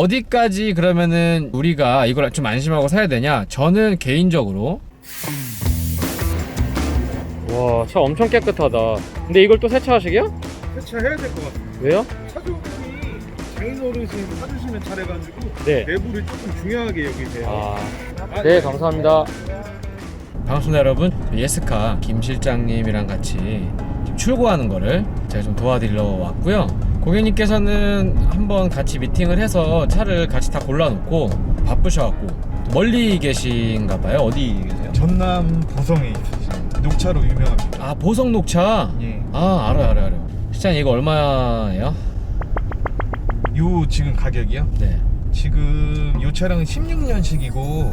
어디까지 그러면은 우리가 이걸 좀 안심하고 사야 되냐? 저는 개인적으로 와, 차 엄청 깨끗하다. 근데 이걸 또 세차하시게요? 세차해야 될 것 같아요. 왜요? 차주분이 장인 어르신 사주시는 차래가지고 네. 내부를 조금 중요하게 여기세요. 아, 네, 감사합니다. 반갑습니다, 여러분. 예스카 김 실장님이랑 같이 지금 출고하는 거를 제가 좀 도와드리러 왔고요. 고객님께서는 한번 같이 미팅을 해서 차를 같이 다 골라놓고 바쁘셔갖고 멀리 계신가 봐요. 어디 계세요? 전남 보성에 있으신 녹차로 유명합니다. 아, 보성 녹차. 예. 아, 알아요, 알아요, 알아요. 실장님 이거 얼마예요? 요 지금 가격이요? 네. 지금 요 차량은 16년식이고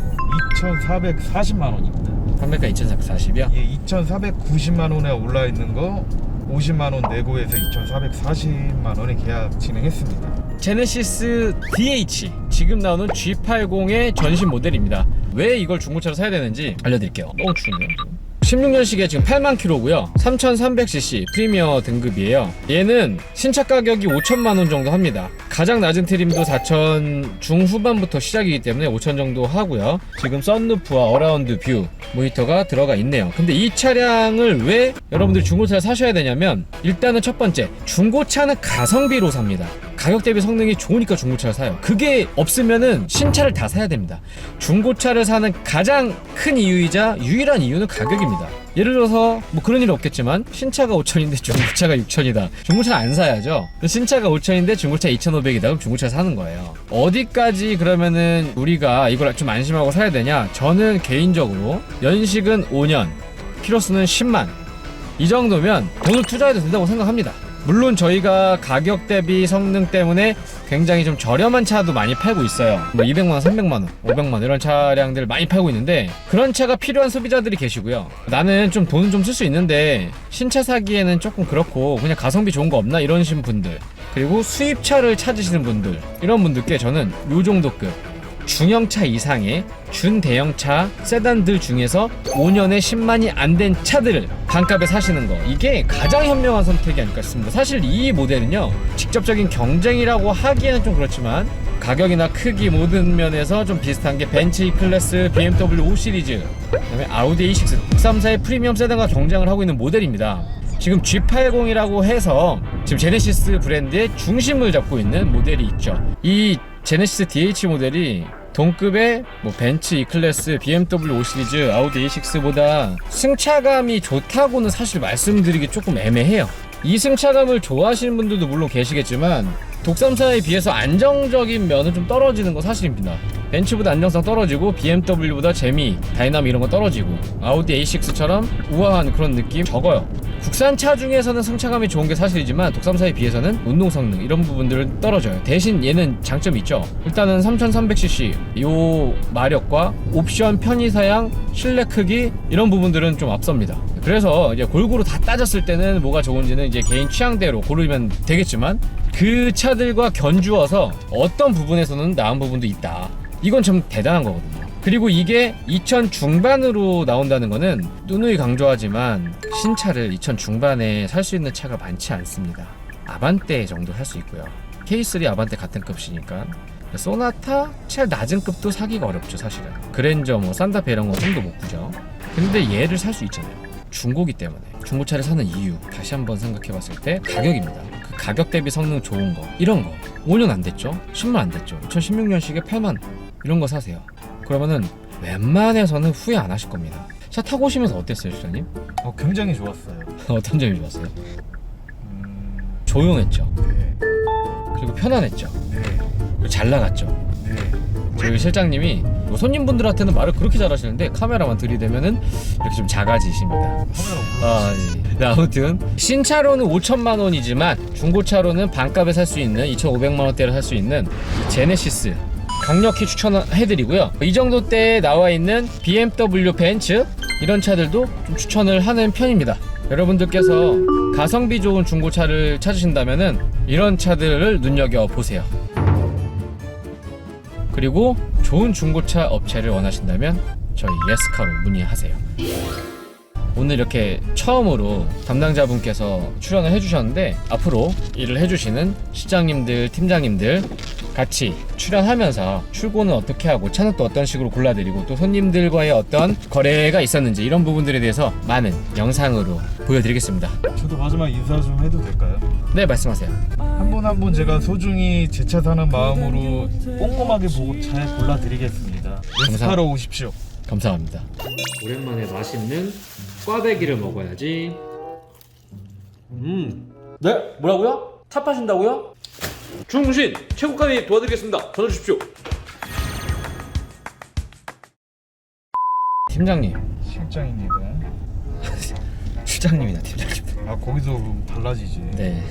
2,440만 원입니다. 300가 2,440이요? 예, 2,490만 원에 올라 있는 거 50만 원 내고 해서 2,440만 원에 계약 진행했습니다. 제네시스 DH 지금 나오는 G80의 전신 모델입니다. 왜 이걸 중고차로 사야 되는지 알려드릴게요. 너무 추운데요. 16년식에 지금 8만 킬로고요. 3,300cc 프리미어 등급이에요. 얘는 신차 가격이 5천만 원 정도 합니다. 가장 낮은 트림도 4천 중후반부터 시작이기 때문에 5천 정도 하고요. 지금 썬루프와 어라운드 뷰 모니터가 들어가 있네요. 근데 이 차량을 왜 여러분들이 중고차를 사셔야 되냐면 일단은 첫 번째 중고차는 가성비로 삽니다. 가격 대비 성능이 좋으니까 중고차를 사요. 그게 없으면은 신차를 다 사야 됩니다. 중고차를 사는 가장 큰 이유이자 유일한 이유는 가격입니다. 예를 들어서 뭐 그런 일은 없겠지만 신차가 5천인데 중고차가 6천이다. 중고차는 안 사야죠. 신차가 5천인데 중고차 2,500이다. 그럼 중고차 사는 거예요. 어디까지 그러면은 우리가 이걸 좀 안심하고 사야 되냐? 저는 개인적으로 연식은 5년, 키로수는 10만. 이 정도면 돈을 투자해도 된다고 생각합니다. 물론 저희가 가격 대비 성능 때문에 굉장히 좀 저렴한 차도 많이 팔고 있어요. 뭐 200만 원, 300만 원, 500만 원 이런 차량들 많이 팔고 있는데 그런 차가 필요한 소비자들이 계시고요. 나는 좀 돈은 좀 쓸 수 있는데 신차 사기에는 조금 그렇고 그냥 가성비 좋은 거 없나 이러신 분들 그리고 수입차를 찾으시는 분들 이런 분들께 저는 요 정도급 중형차 이상의 준대형차 세단들 중에서 5년에 10만이 안 된 차들을 반값에 사시는 거. 이게 가장 현명한 선택이 아닐까 싶습니다. 사실 이 모델은요 직접적인 경쟁이라고 하기에는 좀 그렇지만 가격이나 크기 모든 면에서 좀 비슷한 게 벤츠 E 클래스, BMW 5 시리즈 그다음에 아우디 A6 국산사의 프리미엄 세단과 경쟁을 하고 있는 모델입니다. 지금 G80이라고 해서 지금 제네시스 브랜드의 중심을 잡고 있는 모델이 있죠. 이 제네시스 DH 모델이 동급의 뭐 벤츠 E클래스, BMW 5 시리즈, 아우디 A6보다 승차감이 좋다고는 사실 말씀드리기 조금 애매해요. 이 승차감을 좋아하시는 분들도 물론 계시겠지만 독삼사에 비해서 안정적인 면은 좀 떨어지는 거 사실입니다. 벤츠보다 안정성 떨어지고 BMW보다 재미, 다이나믹 이런 거 떨어지고 아우디 A6처럼 우아한 그런 느낌 적어요. 국산차 중에서는 승차감이 좋은 게 사실이지만 독삼사에 비해서는 운동 성능 이런 부분들은 떨어져요. 대신 얘는 장점이 있죠. 일단은 3300cc 요 마력과 옵션 편의 사양, 실내 크기 이런 부분들은 좀 앞섭니다. 그래서 이제 골고루 다 따졌을 때는 뭐가 좋은지는 이제 개인 취향대로 고르면 되겠지만 그 차들과 견주어서 어떤 부분에서는 나은 부분도 있다. 이건 좀 대단한 거거든요. 그리고 이게 2000 중반으로 나온다는 거는 누누이 강조하지만 신차를 2000 중반에 살 수 있는 차가 많지 않습니다. 아반떼 정도 살 수 있고요. K3 아반떼 같은 급이니까 소나타 제일 낮은 급도 사기가 어렵죠 사실은. 그랜저 뭐 산타페 이런 거 좀도 못 구죠. 근데 얘를 살 수 있잖아요. 중고기 때문에 중고차를 사는 이유 다시 한번 생각해 봤을 때 가격입니다. 그 가격 대비 성능 좋은 거 이런 거 5년 안 됐죠? 10만 안 됐죠? 2016년식에 8만 이런 거 사세요. 그러면은 웬만해서는 후회 안 하실 겁니다. 차 타고 오시면서 어땠어요, 실장님? 어, 굉장히 좋았어요. 어떤 점이 좋았어요? 음, 조용했죠. 네, 그리고 편안했죠. 네, 그리고 잘 나갔죠. 네. 저희 실장님이 뭐 손님분들한테는 말을 그렇게 잘하시는데 카메라만 들이대면은 이렇게 좀 작아지십니다. 아, 네. 네, 아무튼 신차로는 5천만 원이지만 중고차로는 반값에 살 수 있는 2,500만 원대를 살 수 있는 이 제네시스 강력히 추천해드리고요. 이 정도 때에 나와 있는 BMW, 벤츠 이런 차들도 좀 추천을 하는 편입니다. 여러분들께서 가성비 좋은 중고차를 찾으신다면은 이런 차들을 눈여겨 보세요. 그리고 좋은 중고차 업체를 원하신다면 저희 예스카로 문의하세요. 오늘 이렇게 처음으로 담당자분께서 출연을 해주셨는데 앞으로 일을 해주시는 실장님들, 팀장님들 같이 출연하면서 출고는 어떻게 하고 차는 또 어떤 식으로 골라드리고 또 손님들과의 어떤 거래가 있었는지 이런 부분들에 대해서 많은 영상으로 보여드리겠습니다. 저도 마지막 인사 좀 해도 될까요? 네, 말씀하세요. 한 분 한 분 제가 소중히 제 차 사는 마음으로 꼼꼼하게 보고 잘 골라드리겠습니다. 엑스파로 오십시오. 감사합니다. 오랜만에 맛있는 꽈배기를 먹어야지. 음, 네, 뭐라고요? 차 파신다고요? 중신 최고까지 도와드리겠습니다. 전화 주십시오. 팀장님, 실장입니다. 실장님이나 팀장님. 아 거기서 달라지지. 네,